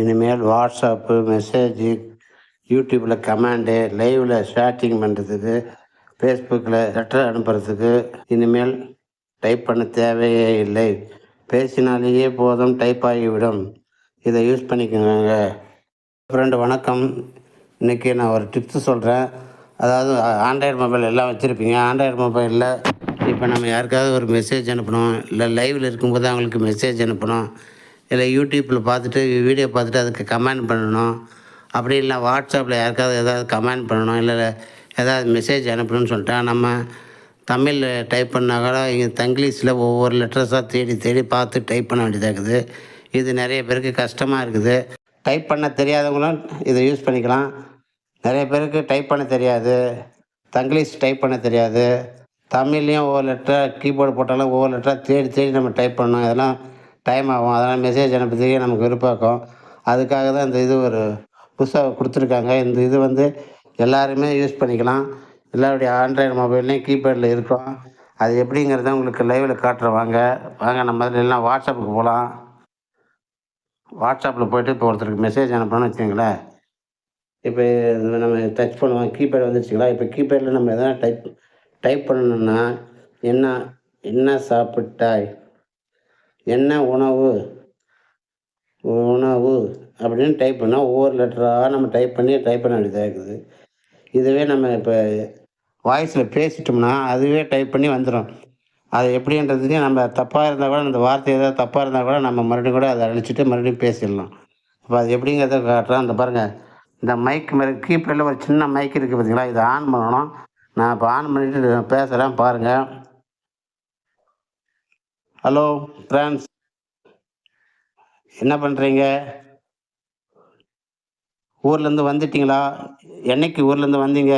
இனிமேல் WhatsApp message யூடியூப்பில் comment லைவில் ஷேட்டிங் பண்ணுறதுக்கு ஃபேஸ்புக்கில் லெட்டர் அனுப்புறதுக்கு இனிமேல் டைப் பண்ண தேவையே இல்லை. பேசினாலேயே போதும் டைப் ஆகிவிடும். இதை யூஸ் பண்ணிக்கோங்க. ஃப்ரெண்டு வணக்கம். இன்றைக்கி நான் ஒரு டிப்ஸு சொல்கிறேன் அதாவது ஆண்ட்ராய்டு மொபைல் எல்லாம் வச்சுருப்பீங்க. ஆண்ட்ராய்டு மொபைலில் இப்போ நம்ம யாருக்காவது ஒரு மெசேஜ் அனுப்பணும். இல்லை லைவில் இருக்கும்போது அவங்களுக்கு மெசேஜ் அனுப்பணும். இல்லை யூடியூப்பில் பார்த்துட்டு வீடியோ பார்த்துட்டு அதுக்கு கமெண்ட் பண்ணணும். அப்படி இல்லை வாட்ஸ்அப்பில் யாருக்காவது ஏதாவது கமெண்ட் பண்ணணும். இல்லை ஏதாவது மெசேஜ் அனுப்பணும்னு சொல்லிட்டா நம்ம தமிழில் டைப் பண்ணால் கூட இங்கே தங்கிலீஷில் ஒவ்வொரு லெட்டர்ஸாக தேடி தேடி பார்த்து டைப் பண்ண வேண்டியதாக இருக்குது. இது நிறைய பேருக்கு கஷ்டமாக இருக்குது. டைப் பண்ண தெரியாதவங்களும் இதை யூஸ் பண்ணிக்கலாம். நிறைய பேருக்கு டைப் பண்ண தெரியாது. தங்கிலீஷ் டைப் பண்ண தெரியாது. தமிழ்லேயும் ஒவ்வொரு லெட்டராக கீபோர்டு போட்டாலும் ஒவ்வொரு லெட்டராக தேடி தேடி நம்ம டைப் பண்ணணும். இதெல்லாம் டைம் ஆகும். அதனால் மெசேஜ் அனுப்புறதுக்கே நமக்கு விருப்பாக்கும் அதுக்காக தான் இந்த இது ஒரு புதுசாக கொடுத்துருக்காங்க. இந்த இது வந்து எல்லாருமே யூஸ் பண்ணிக்கலாம். எல்லாருடைய ஆண்ட்ராய்டு மொபைல்லையும் கீபேடில் இருக்கும் அது எப்படிங்கிறத உங்களுக்கு லைவில் காட்டுற வாங்க. வாங்க நம்ம அதில் வாட்ஸ்அப்புக்கு போகலாம் வாட்ஸ்அப்பில் போயிட்டு இப்போ ஒருத்தருக்கு மெசேஜ் அனுப்பணும்னு வச்சுக்கோங்களேன். இப்போ நம்ம டச் பண்ணுவோம். கீபேட் வந்துருச்சுங்களா? இப்போ கீபேடில் நம்ம எதனா டைப் டைப் பண்ணணும்னா என்ன என்ன சாப்பிட்டாய்? என்ன உணவு? உணவு அப்படின்னு டைப் பண்ணால் ஒவ்வொரு லெட்டராக நம்ம டைப் பண்ணி டைப் பண்ண வேண்டியதாக இருக்குது. இதுவே நம்ம இப்போ வாய்ஸில் பேசிட்டோம்னா அதுவே டைப் பண்ணி வந்துடும் அது எப்படின்றதுக்கு நம்ம தப்பாக இருந்தால் கூட அந்த வார்த்தை ஏதாவது தப்பாக இருந்தால் கூட நம்ம மறுபடியும் கூட அதை அழிச்சிட்டு மறுபடியும் பேசிடலாம். அப்போ அது எப்படிங்கிறத காட்டுறோம் அந்த பாருங்கள் இந்த மைக் மாதிரி கீப்பேடில் ஒரு சின்ன மைக் இருக்குது பார்த்தீங்களா இதை ஆன் பண்ணணும். நான் இப்போ ஆன் பண்ணிவிட்டு பேசுகிறேன் பாருங்கள் ஹலோ பிரான்ஸ் என்ன பண்ணுறீங்க ஊர்லேருந்து வந்துட்டீங்களா? என்னைக்கு ஊர்லேருந்து வந்தீங்க?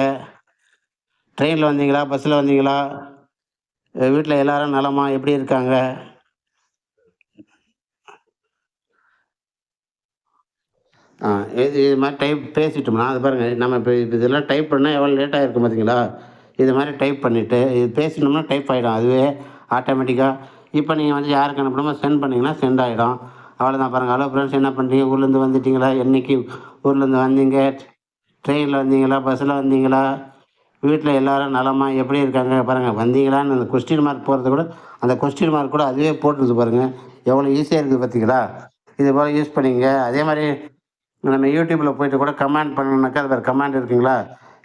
ட்ரெயினில் வந்தீங்களா? பஸ்ஸில் வந்தீங்களா? வீட்டில் எல்லாரும் நலமா? எப்படி இருக்காங்க? ஆ இது இது மாதிரி டைப் பேசிட்டோம்னா அது பாருங்கள் நம்ம இப்போ இதெல்லாம் டைப் பண்ணால் எவ்வளோ லேட்டாக இருக்கும் பார்த்தீங்களா இது மாதிரி டைப் பண்ணிவிட்டு இது பேசினோம்னா டைப் ஆகிடும் அதுவே ஆட்டோமேட்டிக்காக இப்போ நீங்கள் வந்து யாருக்கு அனுப்பணுமோ சென்ட் பண்ணிங்கன்னா சென்ட் ஆகிடும் அவ்வளோதான் பாருங்கள் ஹலோ ஃப்ரெண்ட்ஸ் என்ன பண்ணுறீங்க ஊர்லேருந்து வந்துட்டீங்களா? என்னைக்கு ஊர்லேருந்து வந்தீங்க? ட்ரெயினில் வந்தீங்களா? பஸ்ஸில் வந்தீங்களா? வீட்டில் எல்லாரும் நலமாக எப்படி இருக்காங்க? பாருங்கள் வந்தீங்களான்னு அந்த கொஸ்டின் மார்க் போகிறது கூட அந்த கொஸ்டின் மார்க் கூட அதுவே போட்டுருது பாருங்கள் எவ்வளோ ஈஸியாக இருக்குது பார்த்தீங்களா? இது போல் யூஸ் பண்ணிங்க. அதே மாதிரி நம்ம யூடியூப்பில் போயிட்டு கூட கமெண்ட் பண்ணணுன்னாக்கா அது வேறு கமெண்ட் இருக்குங்களா?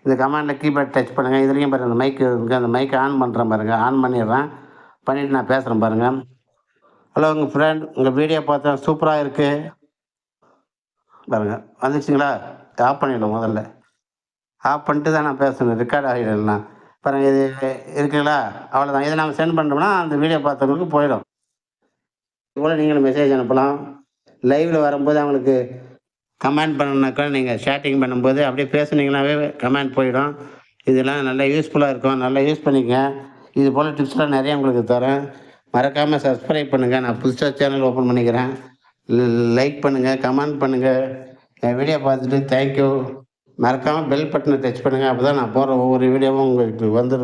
இந்த கமெண்டில் கீபேட் டச் பண்ணுங்கள் இதுலேயும் பாருங்கள் அந்த மைக்கு இருக்குது அந்த மைக்கை ஆன் பண்ணுறேன் பாருங்கள் ஆன் பண்ணிடுறேன். பண்ணிவிட்டு நான் பேசுகிறேன் பாருங்கள் ஹலோ உங்கள் ஃப்ரெண்ட் உங்கள் வீடியோ பார்த்தேன் சூப்பராக இருக்குது பாருங்கள் வந்துச்சுங்களா? ஆஃப் பண்ணிவிடும் முதல்ல. ஆஃப் பண்ணிட்டு தான் நான் பேசணும். ரெக்கார்ட் ஆகிடலாம். பாருங்கள் இது இருக்குங்களா? அவ்வளோதான் இதை நம்ம சென்ட் பண்ணோம்னா அந்த வீடியோ பார்த்தவங்களுக்கு போயிடும். இதுபோல் நீங்களும் மெசேஜ் அனுப்பலாம். லைவில் வரும்போது அவங்களுக்கு கமெண்ட் பண்ணணுனாக்கா நீங்கள் ஷேட்டிங் பண்ணும்போது அப்படியே பேசுனீங்கன்னாவே கமெண்ட் போயிடும். இதெல்லாம் நல்லா யூஸ்ஃபுல்லாக இருக்கும். நல்லா யூஸ் பண்ணிக்கங்க. இது போல் டிப்ஸ்லாம் நிறைய உங்களுக்கு தரேன். மறக்காமல் சப்ஸ்கிரைப் பண்ணுங்கள் நான் புதுசாக சேனல் ஓப்பன் பண்ணிக்கிறேன். லைக் பண்ணுங்கள் கமெண்ட் பண்ணுங்கள் என் வீடியோ பார்த்துட்டு தேங்க்யூ மறக்காமல் பெல் பட்டனை டச் பண்ணுங்கள் அப்போ தான் நான் போகிற ஒவ்வொரு வீடியோவும் உங்களுக்கு வந்துடும்